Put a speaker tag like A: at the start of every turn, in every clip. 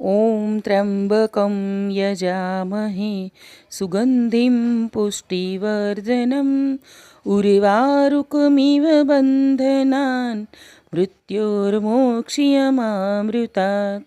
A: ॐ त्र्यम्बकं यजामहे, सुगन्धिं पुष्टिवर्धनम् उर्वारुकमिव बन्धनान् મૃત્યોર્મોક્ષ્યમામૃતા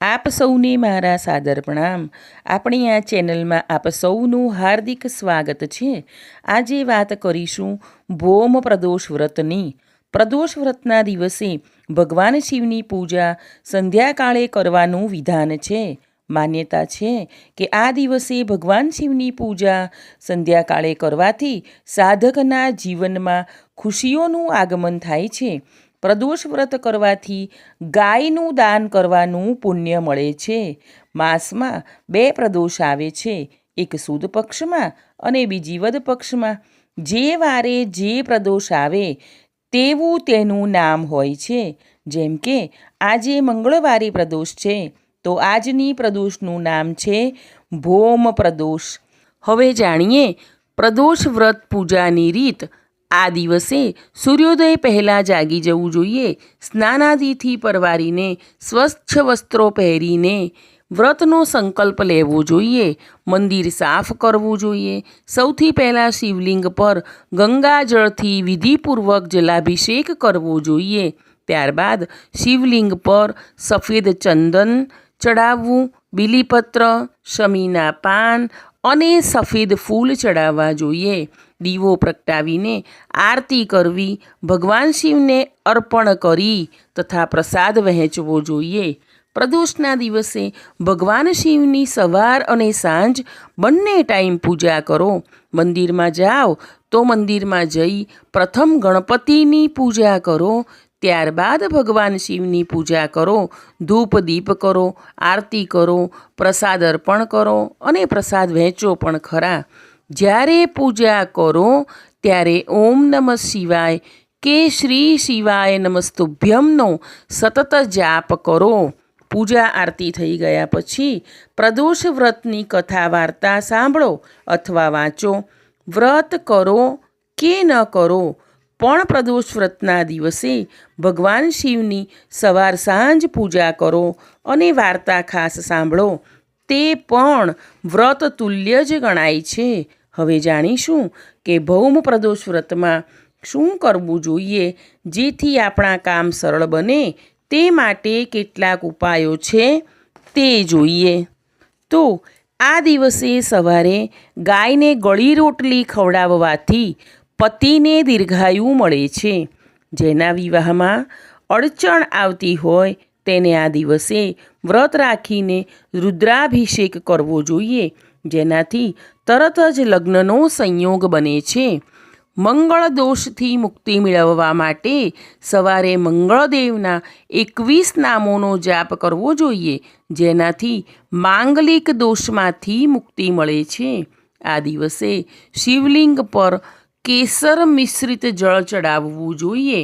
A: આપ સૌને મારા સાદર પ્રણામ આપણી આ ચેનલમાં આપ સૌનું હાર્દિક સ્વાગત છે. આજે વાત કરીશું ભોમ પ્રદોષ વ્રતની. પ્રદોષ વ્રતના દિવસે ભગવાન શિવની પૂજા સંધ્યાકાળે કરવાનું વિધાન છે. માન્યતા છે કે આ દિવસે ભગવાન શિવની પૂજા સંધ્યાકાળે કરવાથી સાધકના જીવનમાં ખુશીઓનું આગમન થાય છે. પ્રદોષ વ્રત કરવાથી ગાયનું દાન કરવાનું પુણ્ય મળે છે. માસમાં બે પ્રદોષ આવે છે. એક સુદ પક્ષમાં અને બીજી વદ પક્ષમાં. જે વારે જે પ્રદોષ આવે તેવું તેનું નામ હોય છે. જેમ કે, આજે મંગળવારી પ્રદોષ છે, તો આજની પ્રદોષનું નામ છે ભૌમ પ્રદોષ. હવે જાણીએ, પ્રદોષ વ્રત પૂજાની રીત આ દિવસે સૂર્યોદય પહેલાં જાગી જવું જોઈએ. સ્નાનાદિથી પરવારીને સ્વચ્છ વસ્ત્રો પહેરીને વ્રતનો સંકલ્પ લેવો જોઈએ, મંદિર સાફ કરવું જોઈએ. સૌથી પહેલાં શિવલિંગ પર ગંગાજળથી વિધિપૂર્વક જલાભિષેક કરવો જોઈએ. ત્યારબાદ શિવલિંગ પર સફેદ ચંદન ચડાવવું, બીલીપત્ર, શમીના પાન અને સફેદ ફૂલ ચડાવવા જોઈએ. દીવો પ્રગટાવીને આરતી કરવી, ભગવાન શિવને અર્પણ કરી તથા પ્રસાદ વહેંચવો જોઈએ. પ્રદોષના દિવસે ભગવાન શિવની સવાર અને સાંજ બંને ટાઈમ પૂજા કરો. મંદિરમાં જાઓ તો મંદિરમાં જઈ પ્રથમ ગણપતિની પૂજા કરો. ત્યારબાદ ભગવાન શિવની પૂજા કરો. ધૂપ દીપ કરો, આરતી કરો, પ્રસાદ અર્પણ કરો અને પ્રસાદ વહેંચો પણ ખરા. જ્યારે પૂજા કરો ત્યારે ઓમ નમઃ શિવાય કે શ્રી શિવાય નમસ્તુભ્યમનો સતત જાપ કરો. પૂજા આરતી થઈ ગયા પછી પ્રદોષ વ્રતની કથા વાર્તા સાંભળો અથવા વાંચો. વ્રત કરો કે ન કરો, પણ પ્રદોષ વ્રતના દિવસે ભગવાન શિવની સવાર સાંજ પૂજા કરો અને વાર્તા ખાસ સાંભળો. તે પણ વ્રત તુલ્ય જ ગણાય છે. હવે જાણીશું કે ભૌમ પ્રદોષ વ્રતમાં શું કરવું જોઈએ, જેથી આપણા કામ સરળ બને તે માટે કેટલાક ઉપાયો છે તે જોઈએ. તો, આ દિવસે સવારે ગાયને ગળી રોટલી ખવડાવવાથી પતિને દીર્ઘાયુ મળે છે. જેના વિવાહમાં અડચણ આવતી હોય તેને આ દિવસે વ્રત રાખીને રુદ્રાભિષેક કરવો જોઈએ, જેનાથી તરત જ લગ્નનો સંયોગ બને છે. મંગળ દોષથી મુક્તિ મેળવવા માટે સવારે મંગળદેવના એકવીસ નામોનો જાપ કરવો જોઈએ, જેનાથી માંગલિક દોષમાંથી મુક્તિ મળે છે. આ દિવસે શિવલિંગ પર કેસર મિશ્રિત જળ ચડાવવું જોઈએ.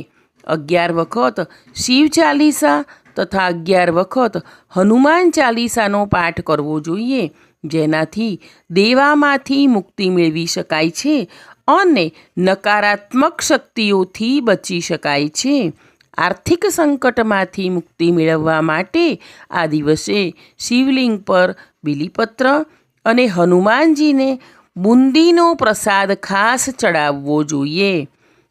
A: અગિયાર વખત શિવ ચાલીસા તથા અગિયાર વખત હનુમાન ચાલીસાનો પાઠ કરવો જોઈએ, જેનાથી દેવામાંથી મુક્તિ મેળવી શકાય છે. અને નકારાત્મક શક્તિઓથી બચી શકાય છે. આર્થિક સંકટમાંથી મુક્તિ મેળવવા માટે આ દિવસે શિવલિંગ પર બિલીપત્ર અને હનુમાનજીને બુંદીનો પ્રસાદ ખાસ ચડાવવો જોઈએ.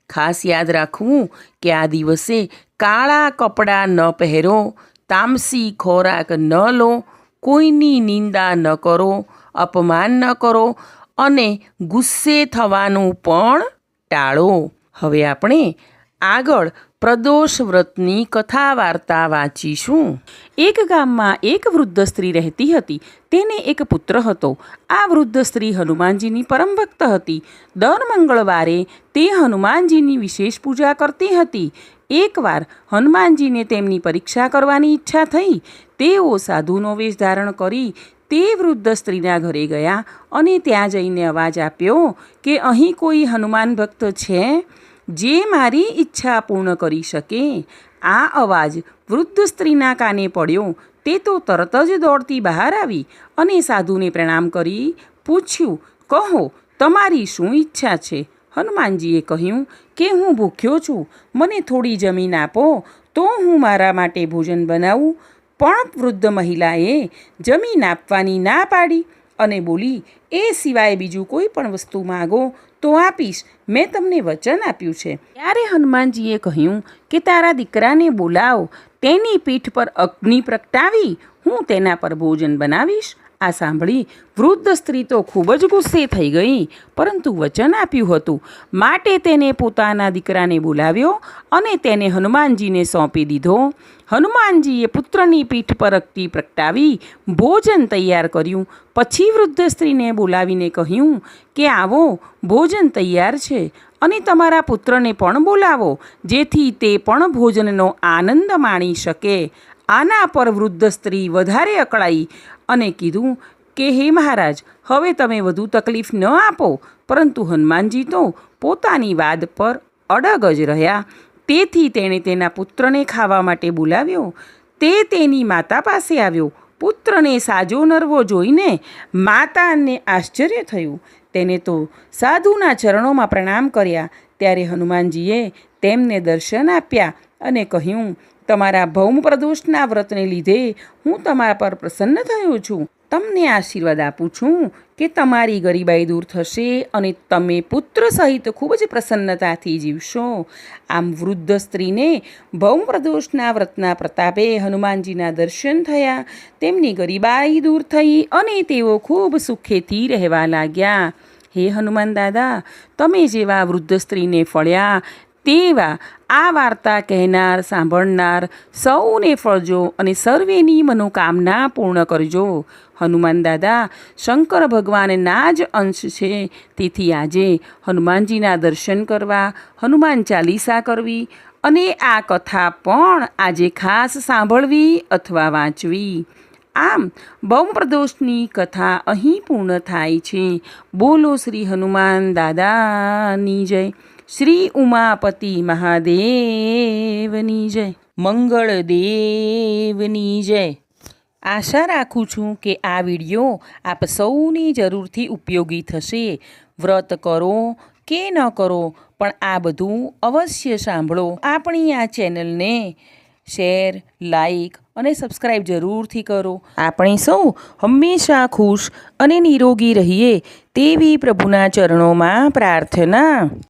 A: ખાસ યાદ રાખવું કે આ દિવસે કાળા કપડાં ન પહેરો, તામસી ખોરાક ન લો, કોઈની નિંદા ન કરો, અપમાન ન કરો અને ગુસ્સે થવાનું પણ ટાળો. હવે આપણે આગળ પ્રદોષ વ્રતની કથા વાર્તા વાંચીશું. એક ગામમાં એક વૃદ્ધ સ્ત્રી રહેતી હતી. તેને એક પુત્ર હતો. આ વૃદ્ધ સ્ત્રી હનુમાનજીની પરમ ભક્ત હતી. દર મંગળવારે તે હનુમાનજીની વિશેષ પૂજા કરતી હતી. એકવાર હનુમાનજીને તેમની પરીક્ષા કરવાની ઈચ્છા થઈ. તેઓ સાધુનો વેશ ધારણ કરી તે વૃદ્ધ સ્ત્રીના ઘરે ગયા અને ત્યાં જઈને અવાજ આપ્યો કે અહીં કોઈ હનુમાન ભક્ત છે જે મારી ઈચ્છા પૂર્ણ કરી શકે. આ અવાજ વૃદ્ધ સ્ત્રીના કાને પડ્યો. તે તો તરત જ દોડતી બહાર આવી અને સાધુને પ્રણામ કરી, પૂછ્યું, કહો, તમારી શું ઈચ્છા છે? હનુમાનજીએ કહ્યું કે, હું ભૂખ્યો છું. મને થોડી જમીન આપો, તો હું મારા માટે ભોજન બનાવું. પણ વૃદ્ધ મહિલાએ જમીન આપવાની ના પાડી અને બોલી, એ સિવાય બીજું કોઈ પણ વસ્તુ માગો તો આપીશ. મેં તમને વચન આપ્યું છે. ત્યારે હનુમાનજીએ કહ્યું કે, તારા દીકરાને બોલાવ. તેની પીઠ પર અગ્નિ પ્રગટાવી હું તેના પર ભોજન બનાવીશ. આ સાંભળી વૃદ્ધ સ્ત્રી તો ખૂબ જ ગુસ્સે થઈ ગઈ, પરંતુ વચન આપ્યું હતું. માટે તેને પોતાના દીકરાને બોલાવ્યો અને તેને હનુમાનજીને સોંપી દીધો. હનુમાનજીએ પુત્રની પીઠ પર અગ્નિ પ્રગટાવી ભોજન તૈયાર કર્યું. પછી વૃદ્ધ સ્ત્રીને બોલાવીને કહ્યું કે, આવો, ભોજન તૈયાર છે અને તમારા પુત્રને પણ બોલાવો, જેથી તે પણ ભોજનનો આનંદ માણી શકે. આના પર વૃદ્ધ સ્ત્રી વધારે અકળાઈ અને કીધું કે, હે મહારાજ, હવે તમે વધુ તકલીફ ન આપો, પરંતુ હનુમાનજી તો પોતાની વાદ પર અડગ જ રહ્યા. તેથી તેણે તેના પુત્રને ખાવા માટે બોલાવ્યો. તે તેની માતા પાસે આવ્યો. પુત્રને સાજો નરવો જોઈને માતાને આશ્ચર્ય થયું. તેને તો સાધુના ચરણોમાં પ્રણામ કર્યા. ત્યારે હનુમાનજીએ તેમને દર્શન આપ્યા અને કહ્યું તમારા ભૌમ પ્રદોષના વ્રતને લીધે હું તમારા પર પ્રસન્ન થયો છું. તમને આશીર્વાદ આપું છું કે તમારી ગરીબાઈ દૂર થશે અને તમે પુત્ર સહિત ખૂબ જ પ્રસન્નતાથી જીવશો. આમ વૃદ્ધ સ્ત્રીને ભૌમ પ્રદોષના વ્રતના પ્રતાપે હનુમાનજીના દર્શન થયા. તેમની ગરીબાઈ દૂર થઈ અને તેઓ ખૂબ સુખેથી રહેવા લાગ્યા. હે હનુમાન દાદા, તમે જેવા વૃદ્ધ સ્ત્રીને ફળ્યા, તેવા આ વાર્તા કહેનાર, સાંભળનાર સૌને ફળજો અને સર્વેની મનોકામના પૂર્ણ કરજો. હનુમાન દાદા, શંકર ભગવાનના જ અંશ છે. તેથી આજે હનુમાનજીના દર્શન કરવા હનુમાન ચાલીસા કરવી અને આ કથા પણ આજે ખાસ સાંભળવી અથવા વાંચવી. આમ બહુપ્રદોષની કથા અહીં પૂર્ણ થાય છે. બોલો શ્રી હનુમાન દાદાની જય. શ્રી ઉમાપતિ મહાદેવની જય. મંગળ દેવની જય. આશા રાખું છું કે આ વીડિયો આપ સૌની જરૂરથી ઉપયોગી થશે. વ્રત કરો કે ન કરો, પણ આ બધું અવશ્ય સાંભળો. આપણી આ ચેનલને શેર, લાઈક અને સબસ્ક્રાઈબ જરૂરથી કરો. આપણે સૌ હંમેશા ખુશ અને નિરોગી રહીએ તેવી પ્રભુના ચરણોમાં પ્રાર્થના